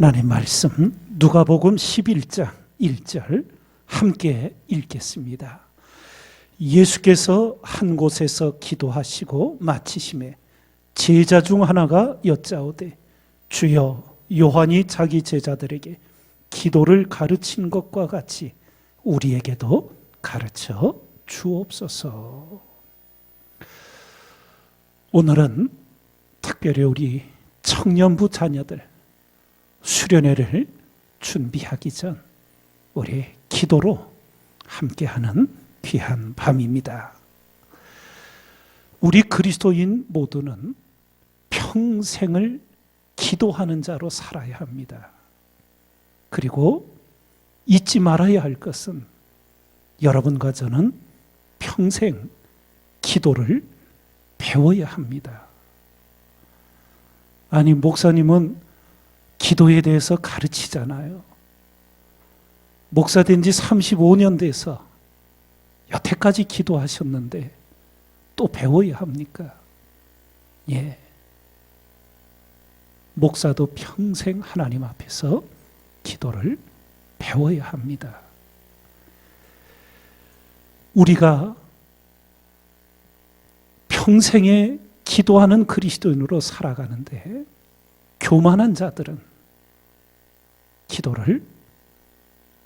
하나님 말씀 누가복음 11장 1절 함께 읽겠습니다. 예수께서 한 곳에서 기도하시고 마치심에 제자 중 하나가 여짜오되 주여 요한이 자기 제자들에게 기도를 가르친 것과 같이 우리에게도 가르쳐 주옵소서. 오늘은 특별히 우리 청년부 자녀들 수련회를 준비하기 전 우리 기도로 함께하는 귀한 밤입니다. 우리 그리스도인 모두는 평생을 기도하는 자로 살아야 합니다. 그리고 잊지 말아야 할 것은 여러분과 저는 평생 기도를 배워야 합니다. 아니, 목사님은 기도에 대해서 가르치잖아요. 목사 된 지 35년 돼서 여태까지 기도하셨는데 또 배워야 합니까? 예. 목사도 평생 하나님 앞에서 기도를 배워야 합니다. 우리가 평생에 기도하는 그리스도인으로 살아가는데 교만한 자들은 기도를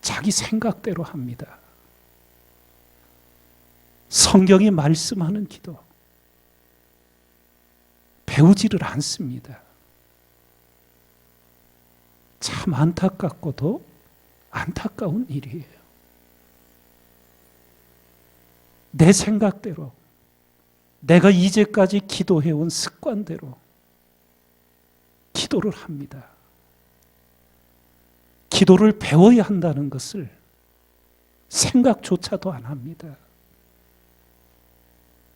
자기 생각대로 합니다. 성경이 말씀하는 기도 배우지를 않습니다. 참 안타깝고도 안타까운 일이에요. 내 생각대로 내가 이제까지 기도해온 습관대로 기도를 합니다. 기도를 배워야 한다는 것을 생각조차도 안 합니다.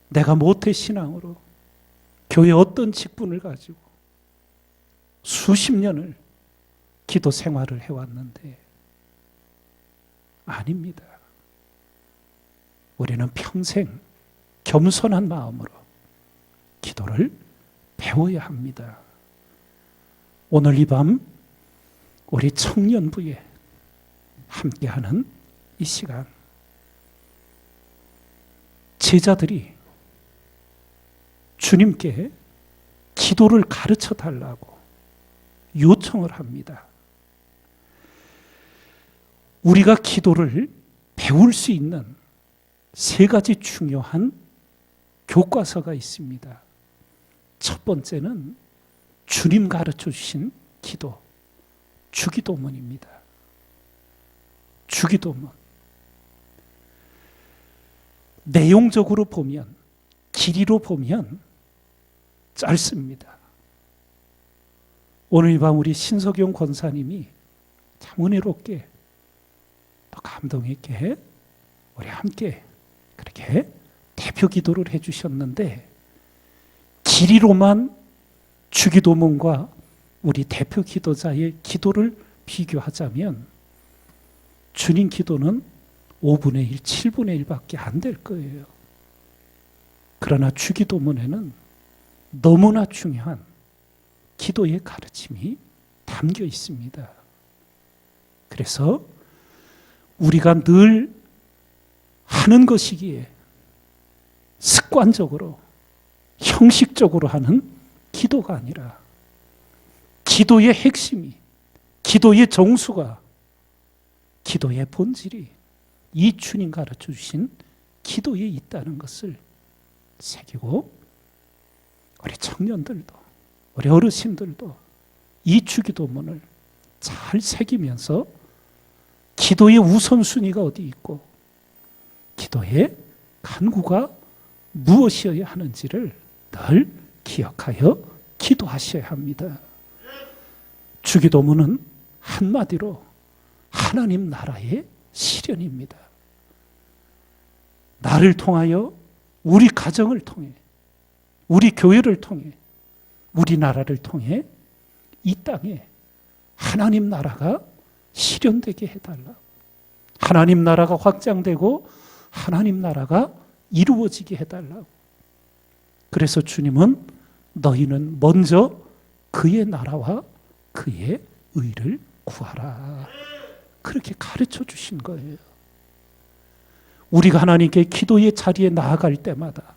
내가 모태 신앙으로 교회 어떤 직분을 가지고 수십 년을 기도 생활을 해왔는데 아닙니다. 우리는 평생 겸손한 마음으로 기도를 배워야 합니다. 오늘 이 밤 우리 청년부에 함께하는 이 시간 제자들이 주님께 기도를 가르쳐 달라고 요청을 합니다. 우리가 기도를 배울 수 있는 세 가지 중요한 교과서가 있습니다. 첫 번째는 주님 가르쳐 주신 기도, 주기도문입니다. 주기도문. 내용적으로 보면, 길이로 보면 짧습니다. 오늘 밤 우리 신석용 권사님이 참 은혜롭게 또 감동 있게 우리 함께 그렇게 대표 기도를 해주셨는데 길이로만 주기도문과 우리 대표 기도자의 기도를 비교하자면 주님 기도는 5분의 1, 7분의 1밖에 안 될 거예요. 그러나 주기도문에는 너무나 중요한 기도의 가르침이 담겨 있습니다. 그래서 우리가 늘 하는 것이기에 습관적으로 형식적으로 하는 기도가 아니라 기도의 핵심이 기도의 정수가 기도의 본질이 이 주님 가르쳐 주신 기도에 있다는 것을 새기고 우리 청년들도 우리 어르신들도 이 주기도문을 잘 새기면서 기도의 우선순위가 어디 있고 기도의 간구가 무엇이어야 하는지를 늘 기억하여 기도하셔야 합니다. 주기도문은 한마디로 하나님 나라의 실현입니다. 나를 통하여 우리 가정을 통해 우리 교회를 통해 우리나라를 통해 이 땅에 하나님 나라가 실현되게 해달라. 하나님 나라가 확장되고 하나님 나라가 이루어지게 해달라고. 그래서 주님은 너희는 먼저 그의 나라와 그의 의를 구하라. 그렇게 가르쳐 주신 거예요. 우리가 하나님께 기도의 자리에 나아갈 때마다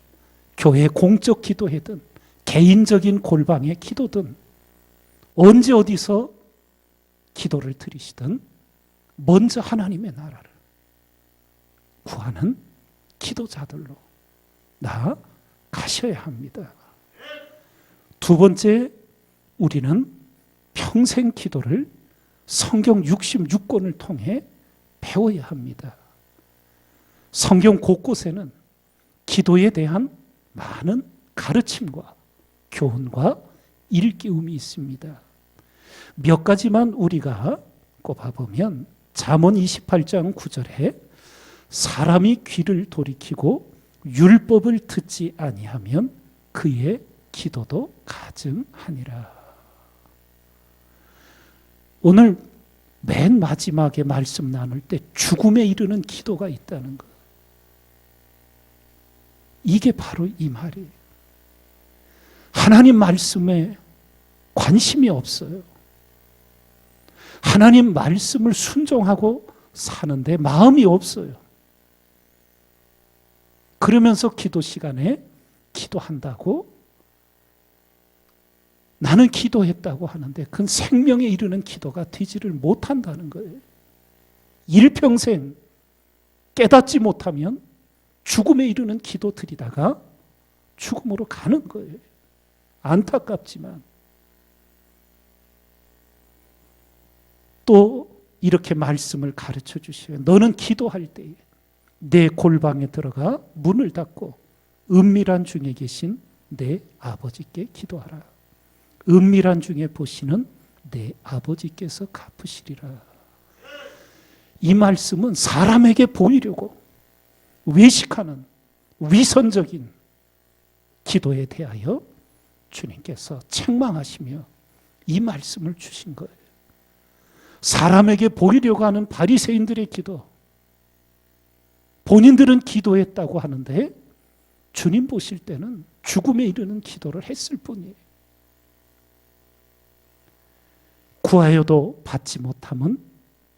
교회 공적 기도회든 개인적인 골방의 기도든 언제 어디서 기도를 드리시든 먼저 하나님의 나라를 구하는 기도자들로 나가셔야 합니다. 두 번째, 우리는 평생 기도를 성경 66권을 통해 배워야 합니다. 성경 곳곳에는 기도에 대한 많은 가르침과 교훈과 일깨움이 있습니다. 몇 가지만 우리가 꼽아보면 잠언 28장 9절에 사람이 귀를 돌이키고 율법을 듣지 아니하면 그의 기도도 가증하니라. 오늘 맨 마지막에 말씀 나눌 때 죽음에 이르는 기도가 있다는 것. 이게 바로 이 말이에요. 하나님 말씀에 관심이 없어요. 하나님 말씀을 순종하고 사는데 마음이 없어요. 그러면서 기도 시간에 기도한다고 나는 기도했다고 하는데 그건 생명에 이르는 기도가 되지를 못한다는 거예요. 일평생 깨닫지 못하면 죽음에 이르는 기도 드리다가 죽음으로 가는 거예요. 안타깝지만 또 이렇게 말씀을 가르쳐 주시요 너는 기도할 때에 내 골방에 들어가 문을 닫고 은밀한 중에 계신 내 아버지께 기도하라. 은밀한 중에 보시는 내 아버지께서 갚으시리라. 이 말씀은 사람에게 보이려고 외식하는 위선적인 기도에 대하여 주님께서 책망하시며 이 말씀을 주신 거예요. 사람에게 보이려고 하는 바리새인들의 기도, 본인들은 기도했다고 하는데 주님 보실 때는 죽음에 이르는 기도를 했을 뿐이에요. 구하여도 받지 못함은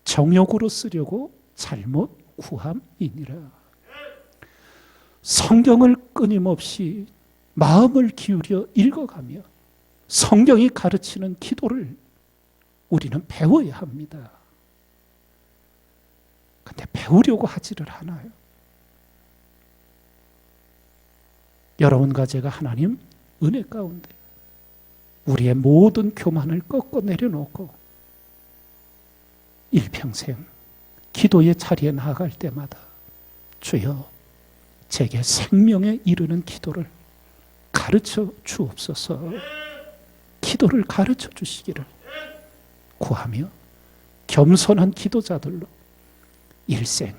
정욕으로 쓰려고 잘못 구함이니라. 성경을 끊임없이 마음을 기울여 읽어가며 성경이 가르치는 기도를 우리는 배워야 합니다. 근데 배우려고 하지를 않아요. 여러분과 제가 하나님 은혜 가운데 우리의 모든 교만을 꺾어 내려놓고 일평생 기도의 자리에 나아갈 때마다 주여 제게 생명에 이르는 기도를 가르쳐 주옵소서. 기도를 가르쳐 주시기를 구하며 겸손한 기도자들로 일생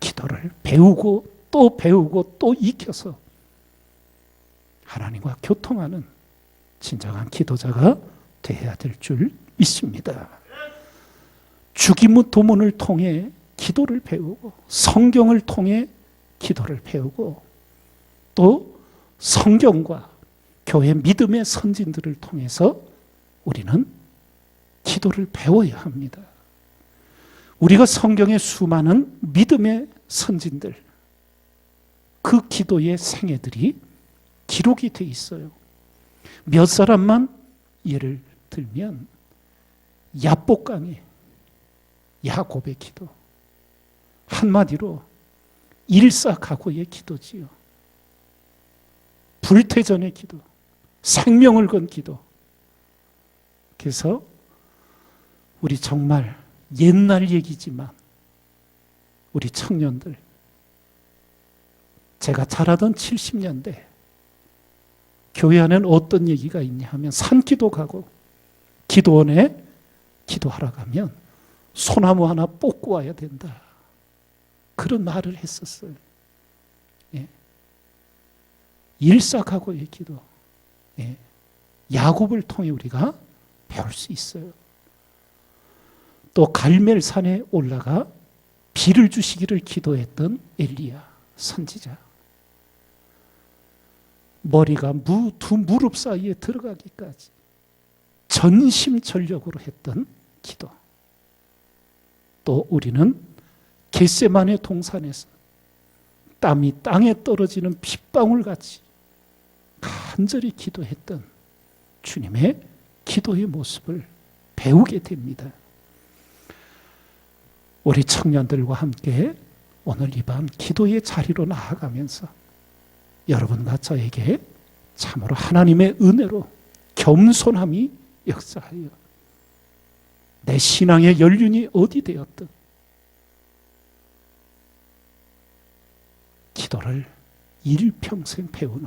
기도를 배우고 또 배우고 또 익혀서 하나님과 교통하는 진정한 기도자가 되어야 될 줄 믿습니다. 죽임의 도문을 통해 기도를 배우고 성경을 통해 기도를 배우고 또 성경과 교회 믿음의 선진들을 통해서 우리는 기도를 배워야 합니다. 우리가 성경의 수많은 믿음의 선진들, 그 기도의 생애들이 기록이 돼 있어요. 몇 사람만 예를 들면 야복 강의 야곱의 기도 한마디로 일사각오의 기도지요. 불태전의 기도, 생명을 건 기도. 그래서 우리 정말 옛날 얘기지만 우리 청년들 제가 자라던 70년대 교회 안에는 어떤 얘기가 있냐 하면 산기도 가고 기도원에 기도하러 가면 소나무 하나 뽑고 와야 된다. 그런 말을 했었어요. 예. 일삭하고의 기도. 예. 야곱을 통해 우리가 배울 수 있어요. 또 갈멜산에 올라가 비를 주시기를 기도했던 엘리야 선지자. 머리가 무, 두 무릎 사이에 들어가기까지 전심전력으로 했던 기도. 또 우리는 겟세만의 동산에서 땀이 땅에 떨어지는 핏방울 같이 간절히 기도했던 주님의 기도의 모습을 배우게 됩니다. 우리 청년들과 함께 오늘 이 밤 기도의 자리로 나아가면서 여러분과 저에게 참으로 하나님의 은혜로 겸손함이 역사하여 내 신앙의 연륜이 어디 되었든 기도를 일평생 배우는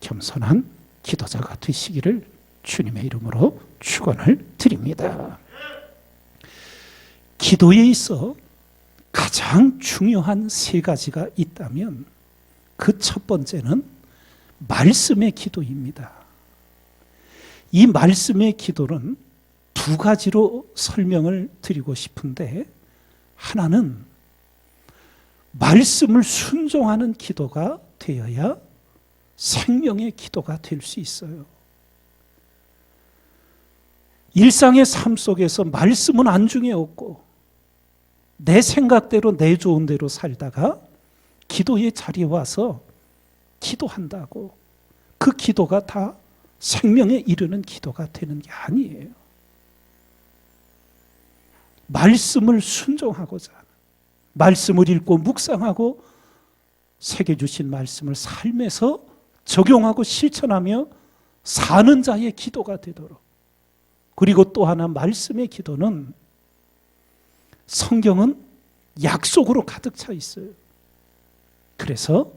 겸손한 기도자가 되시기를 주님의 이름으로 축원을 드립니다. 기도에 있어 가장 중요한 세 가지가 있다면 그 첫 번째는 말씀의 기도입니다. 이 말씀의 기도는 두 가지로 설명을 드리고 싶은데 하나는 말씀을 순종하는 기도가 되어야 생명의 기도가 될 수 있어요. 일상의 삶 속에서 말씀은 안중에 없고 내 생각대로 내 좋은 대로 살다가 기도의 자리에 와서 기도한다고 그 기도가 다 생명에 이르는 기도가 되는 게 아니에요. 말씀을 순종하고자 말씀을 읽고 묵상하고 새겨 주신 말씀을 삶에서 적용하고 실천하며 사는 자의 기도가 되도록 그리고 또 하나 말씀의 기도는 성경은 약속으로 가득 차 있어요. 그래서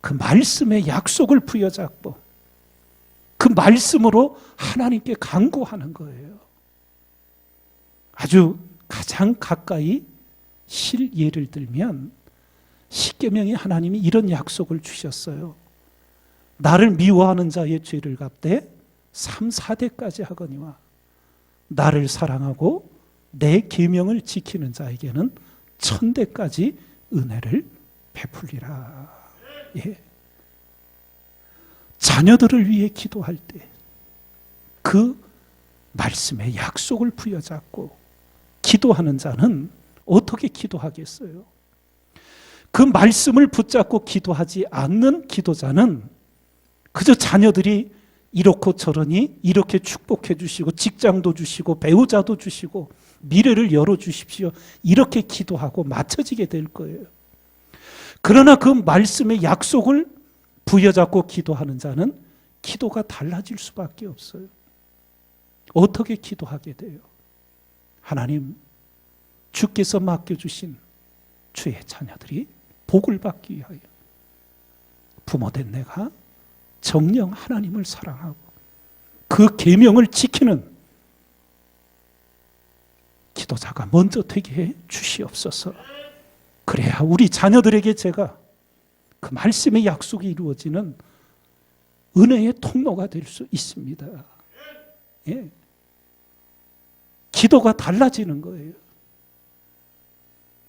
그 말씀의 약속을 부여잡고 그 말씀으로 하나님께 간구하는 거예요. 아주 가장 가까이 실 예를 들면 십계명에 하나님이 이런 약속을 주셨어요. 나를 미워하는 자의 죄를 갚되 3, 4대까지 하거니와 나를 사랑하고 내 계명을 지키는 자에게는 천대까지 은혜를 베풀리라. 예. 자녀들을 위해 기도할 때 그 말씀의 약속을 부여잡고 기도하는 자는 어떻게 기도하겠어요? 그 말씀을 붙잡고 기도하지 않는 기도자는 그저 자녀들이 이렇고 저러니 이렇게 축복해 주시고 직장도 주시고 배우자도 주시고 미래를 열어 주십시오. 이렇게 기도하고 맞춰지게 될 거예요. 그러나 그 말씀의 약속을 부여잡고 기도하는 자는 기도가 달라질 수밖에 없어요. 어떻게 기도하게 돼요? 하나님, 주께서 맡겨주신 주의 자녀들이 복을 받기 위하여 부모된 내가 정령 하나님을 사랑하고 그 계명을 지키는 기도자가 먼저 되게 해 주시옵소서. 그래야 우리 자녀들에게 제가 그 말씀의 약속이 이루어지는 은혜의 통로가 될 수 있습니다. 예. 기도가 달라지는 거예요.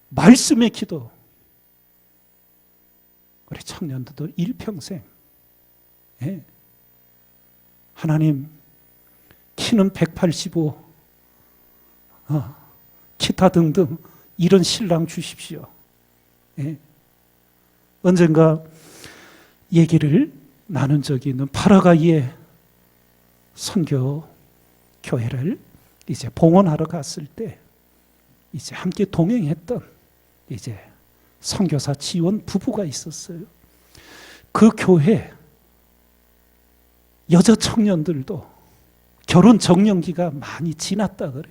말씀의 기도. 우리 청년들도 일평생 예. 하나님 키는 185 어, 기타 등등 이런 신랑 주십시오. 예. 언젠가 얘기를 나눈 적이 있는 파라가이의 선교 교회를 이제 봉헌하러 갔을 때 이제 함께 동행했던 이제 선교사 지원 부부가 있었어요. 그 교회 여자 청년들도 결혼 정년기가 많이 지났다 그래.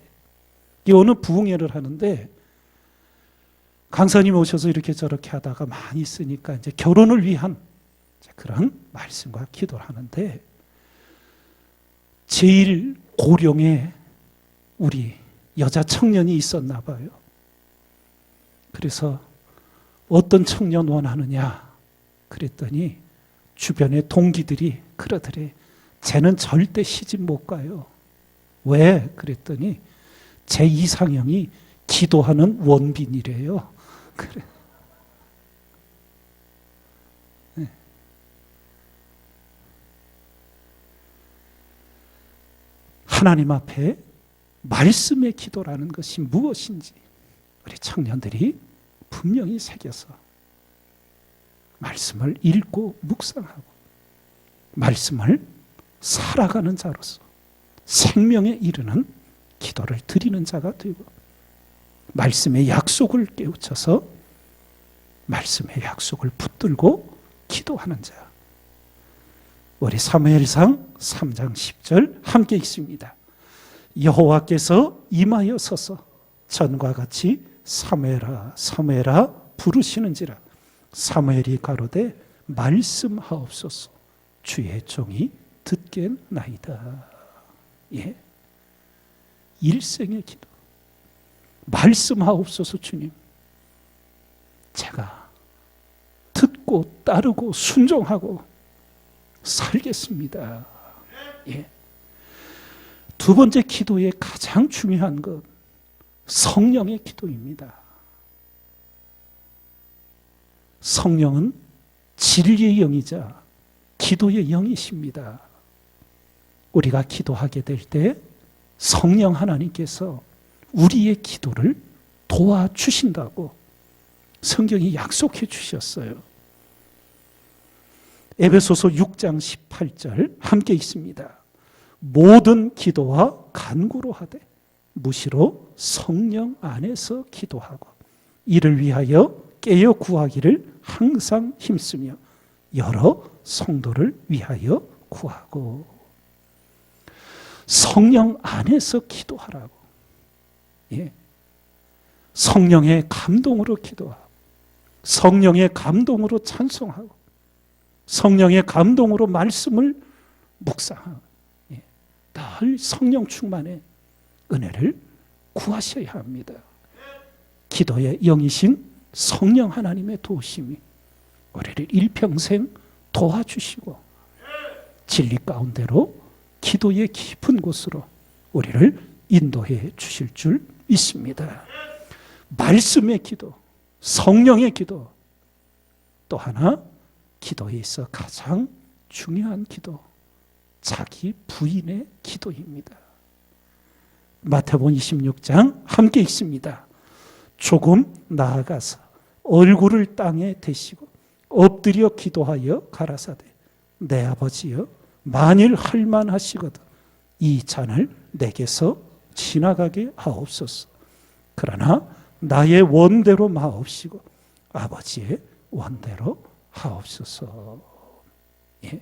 이 어느 부흥회를 하는데 강사님 오셔서 이렇게 저렇게 하다가 많이 있으니까 이제 결혼을 위한 그런 말씀과 기도를 하는데 제일 고령의 우리 여자 청년이 있었나 봐요. 그래서 어떤 청년 원하느냐 그랬더니 주변의 동기들이 그러더래. 쟤는 절대 시집 못 가요. 왜? 그랬더니 제 이상형이 기도하는 원빈이래요. 그래. 네. 하나님 앞에 말씀의 기도라는 것이 무엇인지 우리 청년들이 분명히 새겨서 말씀을 읽고 묵상하고 말씀을 살아가는 자로서 생명에 이르는 기도를 드리는 자가 되고 말씀의 약속을 깨우쳐서 말씀의 약속을 붙들고 기도하는 자. 우리 사무엘상 3장 10절 함께 있습니다. 여호와께서 임하여 서서 전과 같이 사무엘아 사무엘아 부르시는지라 사무엘이 가로되 말씀하옵소서 주의 종이 듣겠나이다. 예. 일생의 기도. 말씀하옵소서 주님. 제가 듣고 따르고 순종하고 살겠습니다. 예. 두 번째 기도의 가장 중요한 것 성령의 기도입니다. 성령은 진리의 영이자 기도의 영이십니다. 우리가 기도하게 될 때 성령 하나님께서 우리의 기도를 도와주신다고 성경이 약속해 주셨어요. 에베소서 6장 18절 함께 있습니다. 모든 기도와 간구로 하되 무시로 성령 안에서 기도하고 이를 위하여 깨어 구하기를 항상 힘쓰며 여러 성도를 위하여 구하고 성령 안에서 기도하라고 예. 성령의 감동으로 기도하고 성령의 감동으로 찬송하고 성령의 감동으로 말씀을 묵상하고 예. 늘 성령 충만의 은혜를 구하셔야 합니다. 기도의 영이신 성령 하나님의 도우심이 우리를 일평생 도와주시고 진리 가운데로 기도의 깊은 곳으로 우리를 인도해 주실 줄 믿습니다. 말씀의 기도, 성령의 기도, 또 하나 기도에 있어 가장 중요한 기도, 자기 부인의 기도입니다. 마태복음 26장 함께 있습니다. 조금 나아가서 얼굴을 땅에 대시고 엎드려 기도하여 가라사대 내 아버지여 만일 할만하시거든 이 잔을 내게서 지나가게 하옵소서. 그러나 나의 원대로 마옵시고 아버지의 원대로 하옵소서. 예.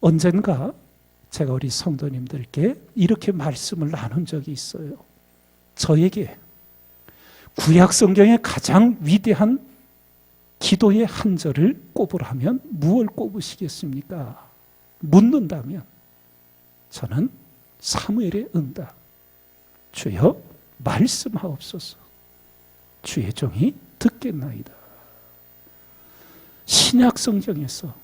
언젠가 제가 우리 성도님들께 이렇게 말씀을 나눈 적이 있어요. 저에게 구약 성경의 가장 위대한 기도의 한 절을 꼽으라면 무엇을 꼽으시겠습니까? 묻는다면 저는 사무엘의 응답 주여 말씀하옵소서 주의 종이 듣겠나이다. 신약 성경에서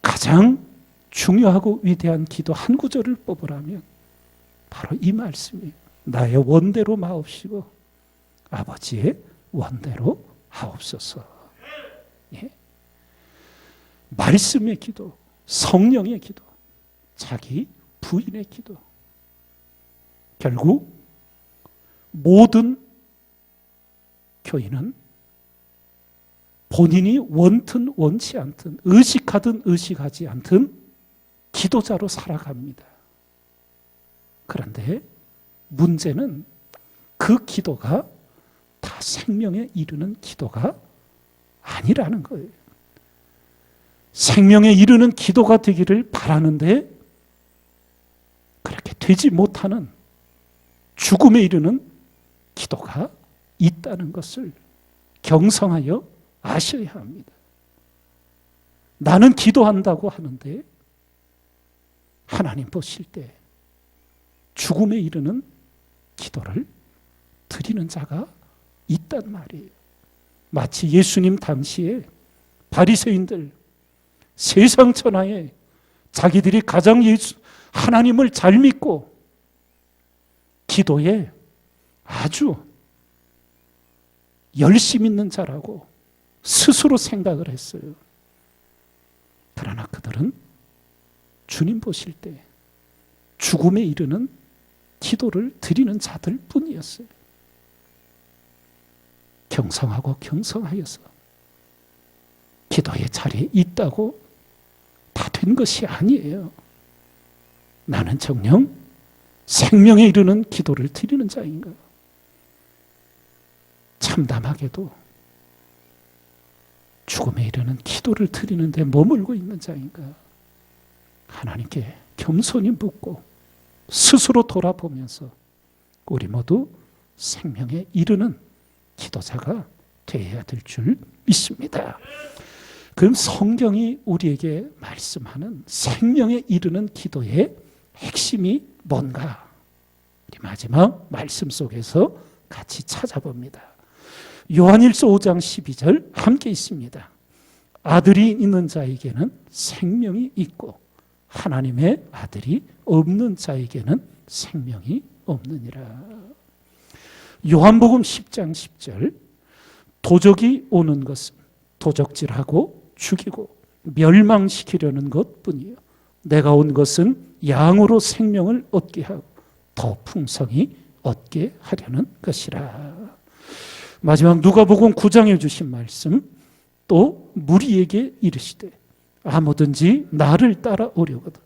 가장 중요하고 위대한 기도 한 구절을 뽑으라면 바로 이 말씀이 나의 원대로 마옵시고 아버지의 원대로 하옵소서. 예. 말씀의 기도, 성령의 기도, 자기 부인의 기도. 결국 모든 교인은 본인이 원튼 원치 않든 의식하든 의식하지 않든 기도자로 살아갑니다. 그런데 문제는 그 기도가 다 생명에 이르는 기도가 아니라는 거예요. 생명에 이르는 기도가 되기를 바라는데 그렇게 되지 못하는 죽음에 이르는 기도가 있다는 것을 경성하여 아셔야 합니다. 나는 기도한다고 하는데 하나님 보실 때 죽음에 이르는 기도를 드리는 자가 있단 말이에요. 마치 예수님 당시에 바리새인들 세상 천하에 자기들이 가장 예수 하나님을 잘 믿고 기도에 아주 열심 있는 자라고 스스로 생각을 했어요. 그러나 그들은 주님 보실 때 죽음에 이르는 기도를 드리는 자들 뿐이었어요. 경성하고 경성하여서 기도의 자리에 있다고 다 된 것이 아니에요. 나는 정녕 생명에 이르는 기도를 드리는 자인 가? 참담하게도 죽음에 이르는 기도를 드리는데 머물고 있는 자인가? 하나님께 겸손히 묻고 스스로 돌아보면서 우리 모두 생명에 이르는 기도자가 되어야 될 줄 믿습니다. 그럼 성경이 우리에게 말씀하는 생명에 이르는 기도의 핵심이 뭔가? 우리 마지막 말씀 속에서 같이 찾아봅니다. 요한일서 5장 12절 함께 있습니다. 아들이 있는 자에게는 생명이 있고 하나님의 아들이 없는 자에게는 생명이 없느니라. 요한복음 10장 10절 도적이 오는 것은 도적질하고 죽이고 멸망시키려는 것뿐이요 내가 온 것은 양으로 생명을 얻게 하고 더 풍성히 얻게 하려는 것이라. 마지막 누가복음 9장에 주신 말씀 또 무리에게 이르시되 아무든지 나를 따라오려거든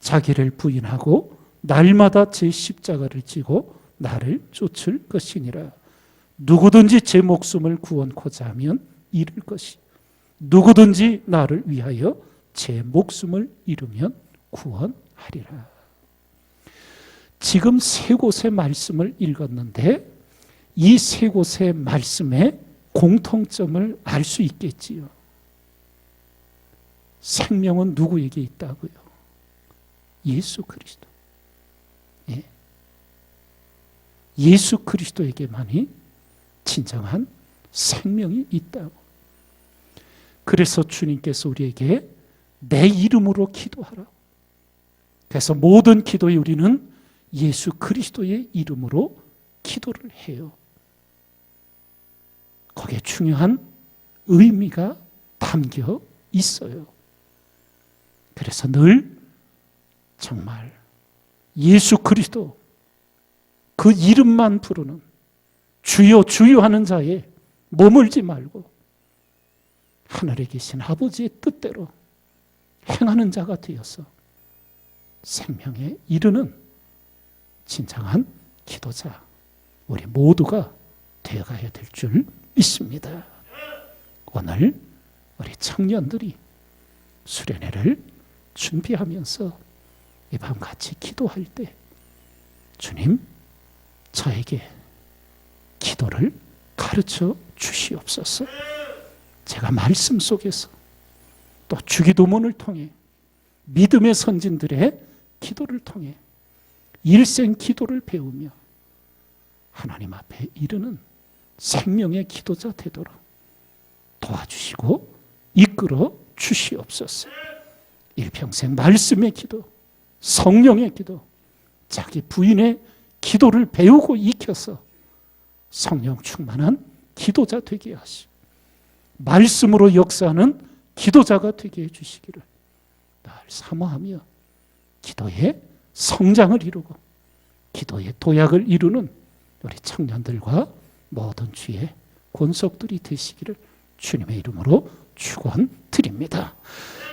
자기를 부인하고 날마다 제 십자가를 지고 나를 쫓을 것이니라. 누구든지 제 목숨을 구원코자 하면 잃을 것이 누구든지 나를 위하여 제 목숨을 잃으면 구원 하리라. 지금 세 곳의 말씀을 읽었는데 이 세 곳의 말씀의 공통점을 알 수 있겠지요. 생명은 누구에게 있다고요? 예수 그리스도. 예. 예수 그리스도에게만이 진정한 생명이 있다고. 그래서 주님께서 우리에게 내 이름으로 기도하라. 그래서 모든 기도에 우리는 예수 그리스도의 이름으로 기도를 해요. 거기에 중요한 의미가 담겨 있어요. 그래서 늘 정말 예수 그리스도 그 이름만 부르는 주여 주여 하는 자에 머물지 말고 하늘에 계신 아버지의 뜻대로 행하는 자가 되어서 생명에 이르는 진정한 기도자 우리 모두가 되어가야 될 줄 믿습니다. 오늘 우리 청년들이 수련회를 준비하면서 이 밤 같이 기도할 때 주님 저에게 기도를 가르쳐 주시옵소서. 제가 말씀 속에서 또 주기도문을 통해 믿음의 선진들의 기도를 통해 일생 기도를 배우며 하나님 앞에 이르는 생명의 기도자 되도록 도와주시고 이끌어 주시옵소서. 일평생 말씀의 기도, 성령의 기도, 자기 부인의 기도를 배우고 익혀서 성령 충만한 기도자 되게 하시. 말씀으로 역사하는 기도자가 되게 해 주시기를 늘 사모하며 기도의 성장을 이루고 기도의 도약을 이루는 우리 청년들과 모든 주의 권속들이 되시기를 주님의 이름으로 축원드립니다.